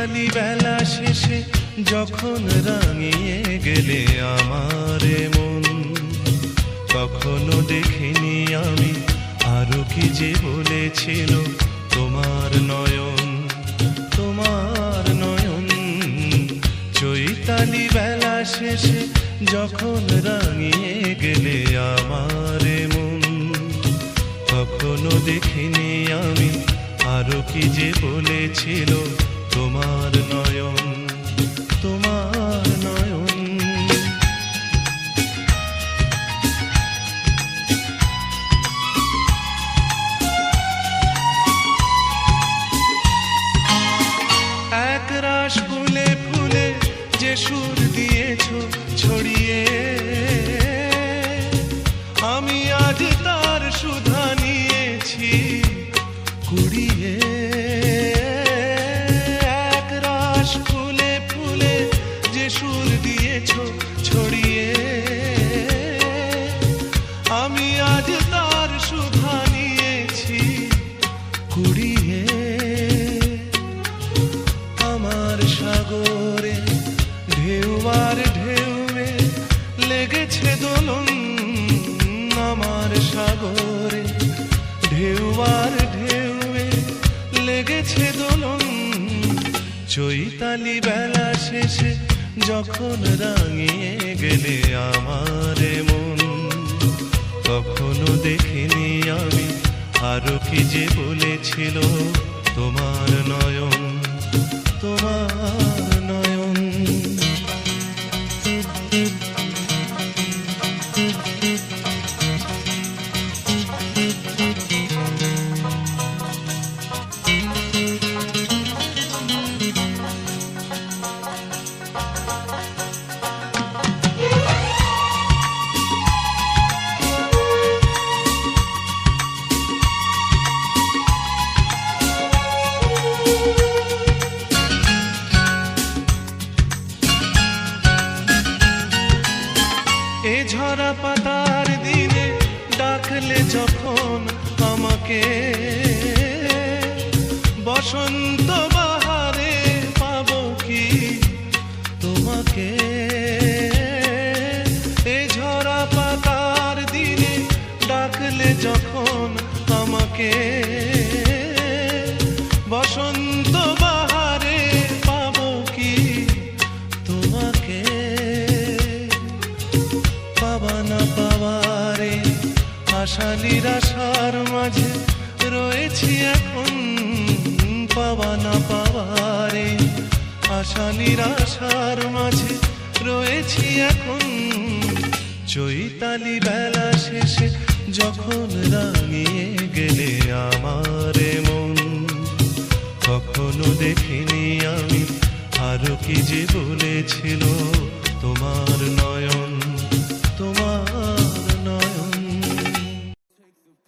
চৈতালি বেলা শেষে যখন রাঙিয়ে গেলে আমার মন কখনো দেখিনি আমি আরও কি যে বলেছিল তোমার নয়ন তোমার নয়ন। চৈতালি বেলা শেষে যখন রাঙিয়ে গেলে আমার মন কখনো দেখিনি আমি আরও কি যে বলেছিল তোমার নয়ন ঢেউ আর ঢেউয়ে লেগেছে দোলন আমার সাগরে। ঢেউ আর ঢেউয়ে লেগেছে দোলন। চৈতালি বেলা শেষে যখন রাঙিয়ে গেলে আমার মন, কখনো দেখিনি আমি আরও কি যে বলেছিল তোমার নয়ন। আশা নিরাশার মাঝে রয়েছি এখন পাবা না পাওয়ারে। আশা নিরাশার মাঝে রয়েছি এখন। চৈতালি বেলা শেষে যখন রাঙিয়ে গেলে আমার মন, কখনো দেখিনি আমি আরও কি যে বলেছিল তোমার নয়ন।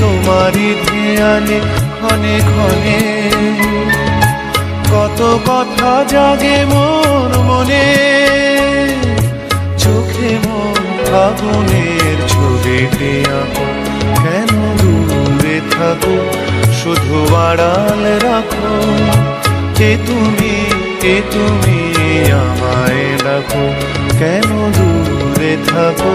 তোমারই ধ্যানে ক্ষণে ক্ষণে কত কথা জাগে মোর মনে, চোখে মন ফাগুনের ছবিটি আঁকো, কেন দূরে থাকো, শুধু আড়াল রাখো, কে তুমি কে তুমি আমায় ডাকো, কেন দূরে থাকো?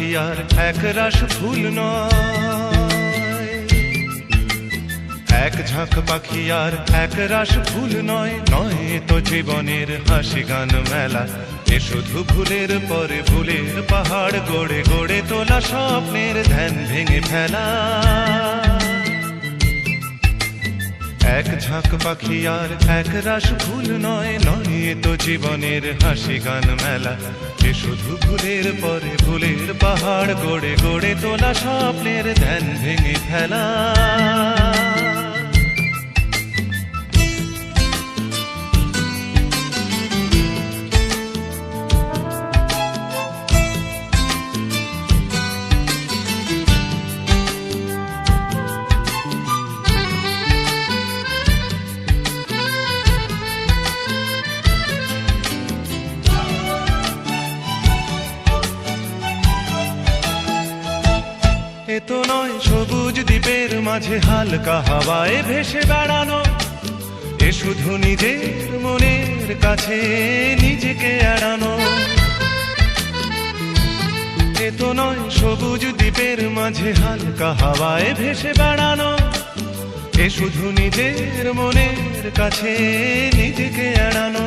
পাখি আর এক রাস ফুল নয়। এক ঝাঁক পাখি আর এক রাস ফুল নয় নয় তো জীবনের হাসি গান মেলা। এ শুধু ভুলের পরে ভুলের পাহাড় গড়ে গড়ে তোলা স্বপ্নের ধ্যান ভেঙে ফেলা। এক ঝাঁক পাখি আর এক রাস ফুল নয় নয় তো জীবনের হাসি গান মেলা। এ শুধু ভুলের পরে ভুলের পাহাড় গড়ে গড়ে তোলা স্বপ্নের ধ্যান ভেঙে ফেলা। তো নয়, সবুজ দ্বীপের মাঝে হালকা হাওয়ায় ভেসে বেড়ানো। এ শুধু নিজের মনের কাছে, নিজেকে এড়ানো। এ তো নয়, সবুজ দ্বীপের মাঝে হালকা হাওয়ায় ভেসে বেড়ানো। এ শুধু নিজের মনের কাছে, নিজেকে এড়ানো।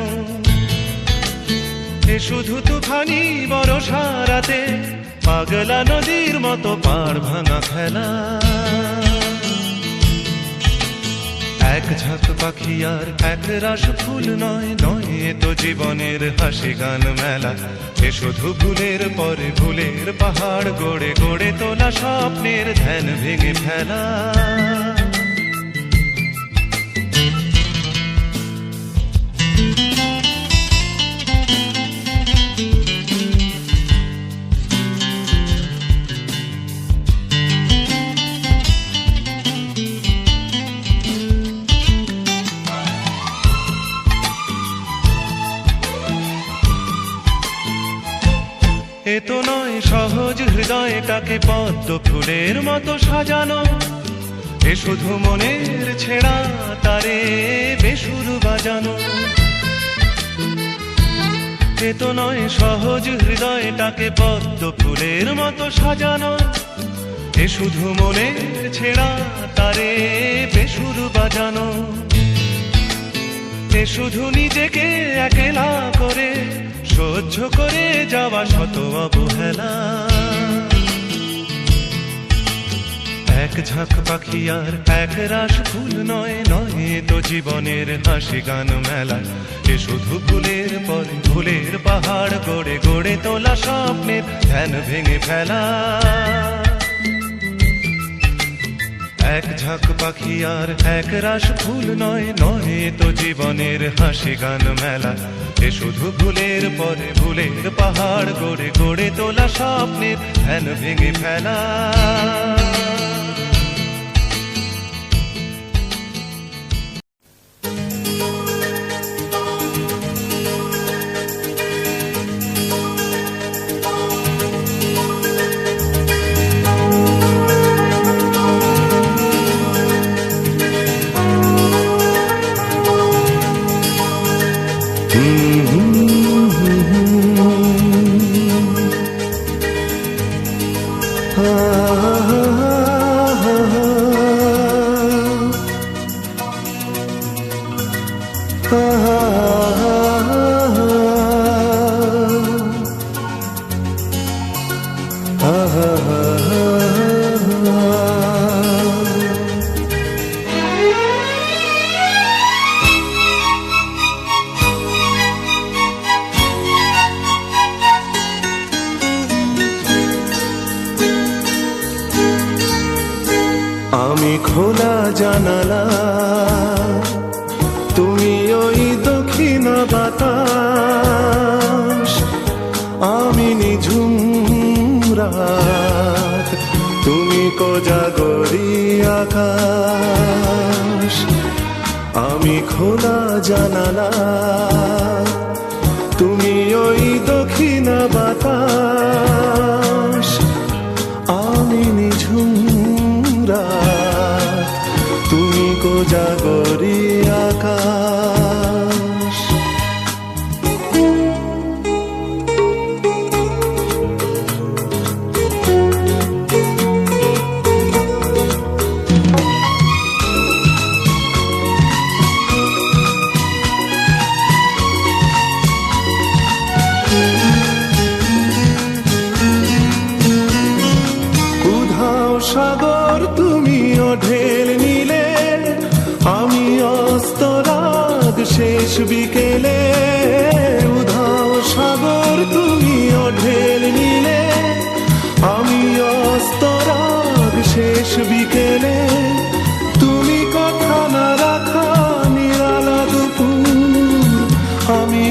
এ শুধু তুফানি বরষা রাতে পাগলা নদীর মতো পাড় ভাঙা খেলা। এক ঝাঁক পাখি আর এক রাস ফুল নয় নয় তো জীবনের হাসি গান মেলা। এ শুধু ভুলের পরে ভুলের পাহাড় গড়ে গড়ে তোলা স্বপ্নের ধ্যান ভেঙে ফেলা। তো নয়, সহজ হৃদয়টাকে পদ্ম ফুলের মতো সাজানো। এ শুধু মনের ছেঁড়া, তারে বেসুর বাজানো। এ তো নয়, সহজ হৃদয়টাকে পদ্ম ফুলের মতো সাজানো। এ শুধু মনের ছেঁড়া, তারে বেসুর বাজানো। এ শুধু নিজেকে একেলা করে সহ্য করে যাওয়া শত অবহেলা। এক ঝাঁক পাখি আর এক রাস ফুল নয় নয় তো জীবনের হাসি গান মেলা। এ শুধু ফুলের পর ফুলের পাহাড় গড়ে গড়ে তোলা স্বপ্নের ধ্যান ভেঙে ফেলা। এক ঝাঁক পাখি আর এক রাস ফুল নয় নয় তো জীবনের হাসি গান মেলা। এ শুধু ভুলের পরে ভুলের পাহাড় গড়ে গড়ে তোলা স্বপ্নের ফ্যান ভেঙে ফেলা। তুমি কোজাগরি আকাশ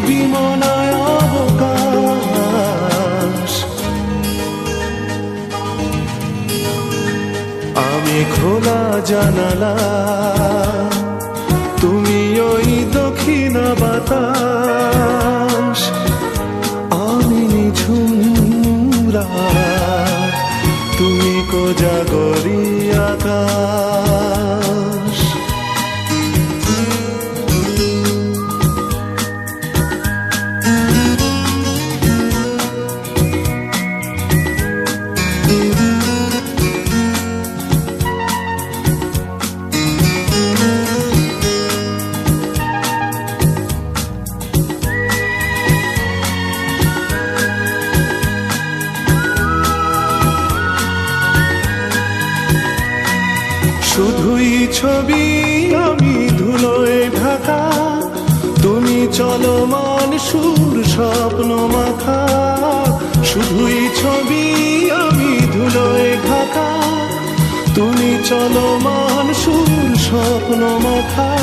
বিমনায় অবকাশ আমি খোলা জানালা তুমি ওই দক্ষিণ বাতাস। আমি নিঝুম তুমি কোজাগরি চলমান সুর স্বপ্ন মাখা। শুধুই ছবি, আমি ধুলোয় ঢাকা। তুমি চলমান সুর স্বপ্ন মাখা।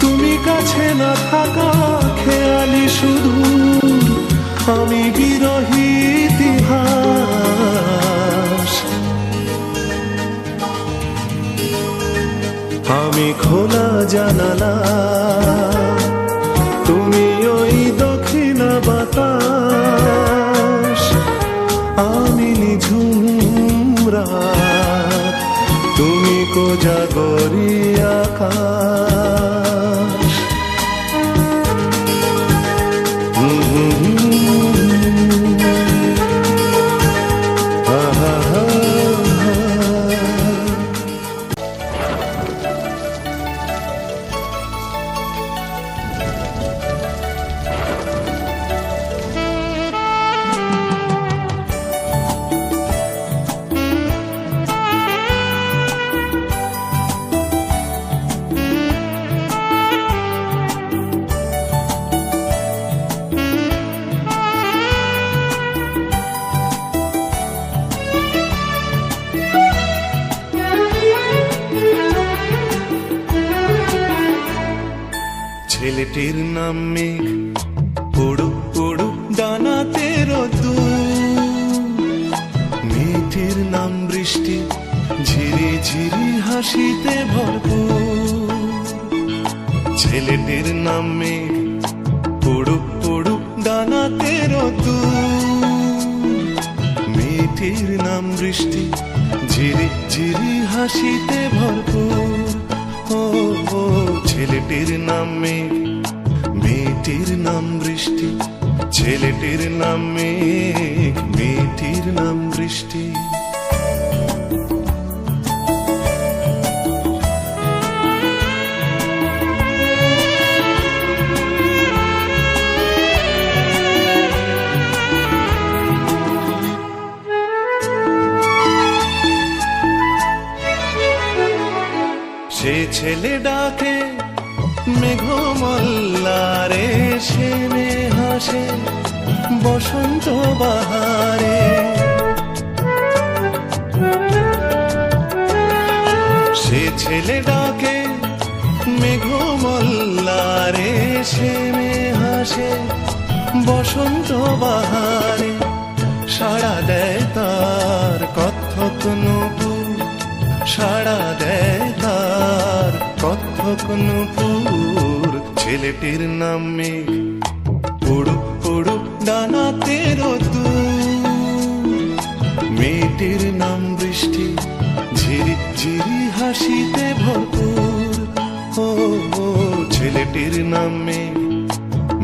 তুমি কাছে না থাকা খেয়ালি শুধু। আমি বিরহী ইতিহাস। আমি খোলা জানালা। তুমি ওই দক্ষিণ আমি তুমি কোজাগরি আকাশ ছেলেটির নাম মেঘ। পড়ুক পড়ুক ডানাতে রোদ্দুর মেয়েটির নাম বৃষ্টি, ঝিরি ঝিরি হাসিতে ভরপুর। ছেলেটির নাম মেঘ। পড়ুক পড়ুক ডানাতে রোদ্দুর মেয়েটির নাম বৃষ্টি, ঝিরি ঝিরি হাসিতে ভরপুর। ও ছেলেটির নাম মেঘ। মেয়েটির নাম বৃষ্টি ছেলেটির নাম মেঘ। বসন্ত বাহারে। সে ছেলে ডাকে, মেঘমল্লারে, সে মে হাসে, বসন্ত বাহারে। সাড়া দেয় তার কথক নূপুর, সাড়া দেয় তার কথক নূপুর। ছেলেটির নাম মেঘ ডানাতে রতু মেয়েটির নাম বৃষ্টি, ঝিরি ঝিরি হাসিতে ভরপুর। ও ছেলেটির নাম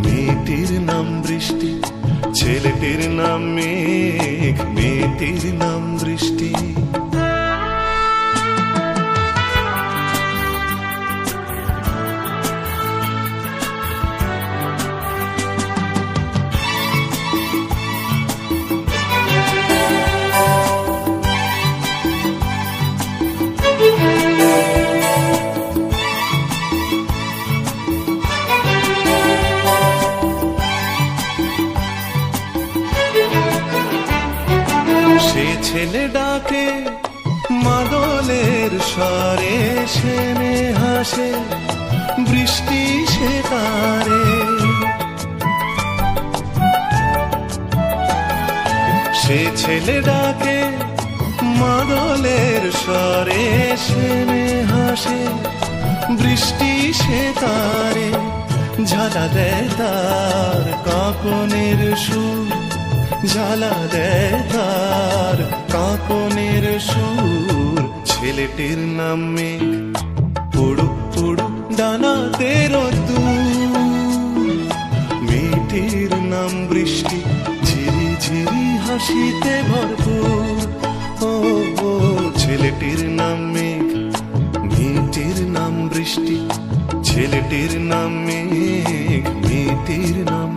মেয়েটির নাম বৃষ্টি, ছেলেটির নাম মেঘ, মেয়েটির নাম বৃষ্টি। তারে ঝালা দেয় তার কাকনের সুর। ঝালা দেয় তার কাকনের সুর। ছেলেটির নাম মেঘ পড়ুক পড়ুক ডানাতে রোদ্দুর মেয়েটির নাম বৃষ্টি, ঝিরি ঝিরি হাসিতে ভরপুর। ও, ছেলেটির নাম ছেলেটির নাম মেঘ মেয়েটির নাম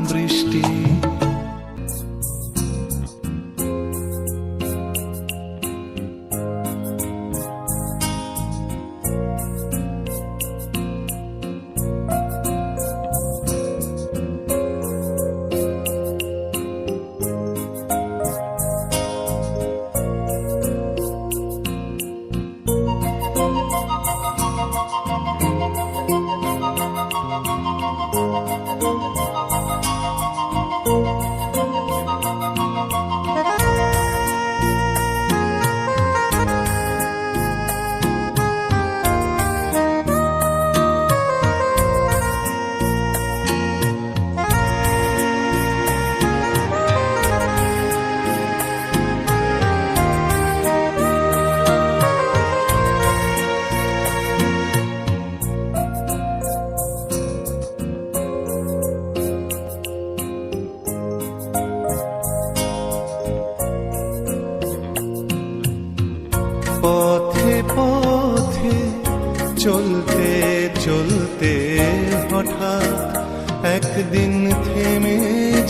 একদিন থেমে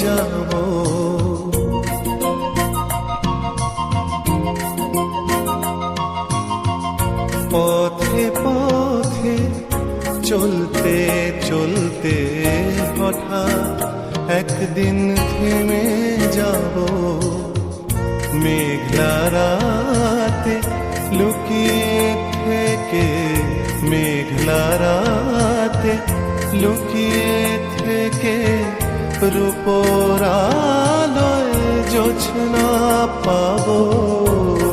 যাব। পথে পথে চলতে চলতে হঠাৎ একদিন থেমে যাব। মেঘলা রাতে লুকিয়ে থেকে, মেঘলা রাতে লুকিয়ে থেকে রূপরালয় জোছনা পাব।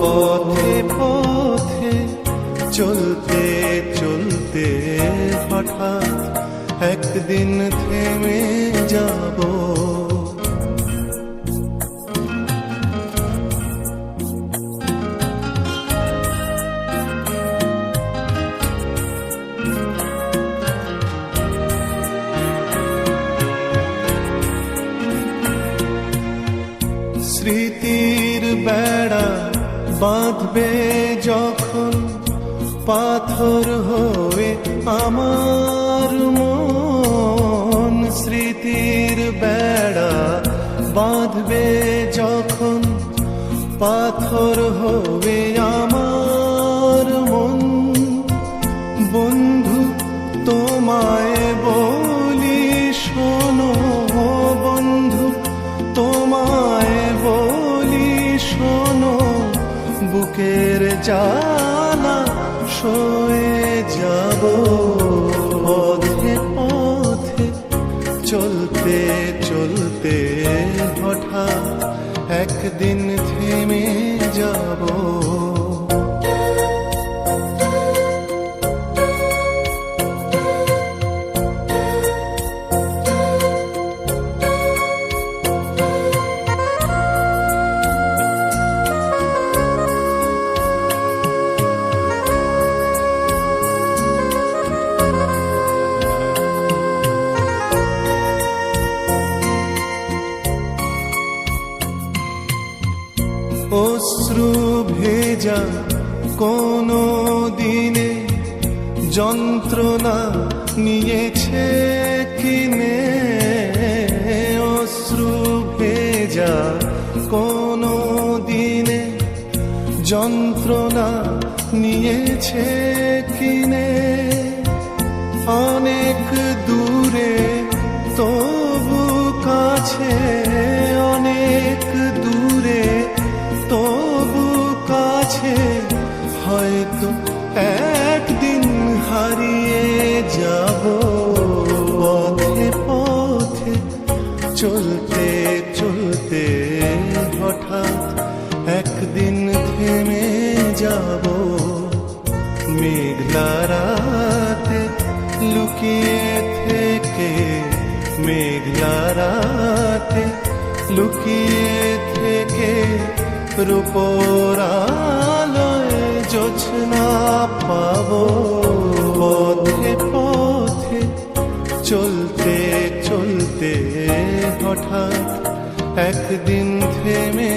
পথে পথে চলতে চলতে হঠাৎ একদিন থেমে যাব। পাথর হয়ে আমার মন স্মৃতির বেড়া বাঁধবে যখন পাথর হবে আমার মন। বন্ধু, তোমায় বলি শোনো বন্ধু, তোমায় বলি শোনো, বুকের জ্বালা সয়ে যাব পথে পথে চলতে চলতে হঠাৎ একদিন থেমে যাব। ভেজা কোনো দিনে যন্ত্রণা নিয়েছে কিনে, অশ্রু ভেজা কোনো দিনে যন্ত্রণা নিয়েছে কিনে। অনেক দূরে তবু কাছে মেঘলা রাতে, লুকিয়ে থেকে মেঘলা রাতে, লুকিয়ে থেকে রূপরালয় জোছনা পাবো। পথে পথে, চলতে চলতে হঠাৎ একদিন থেমে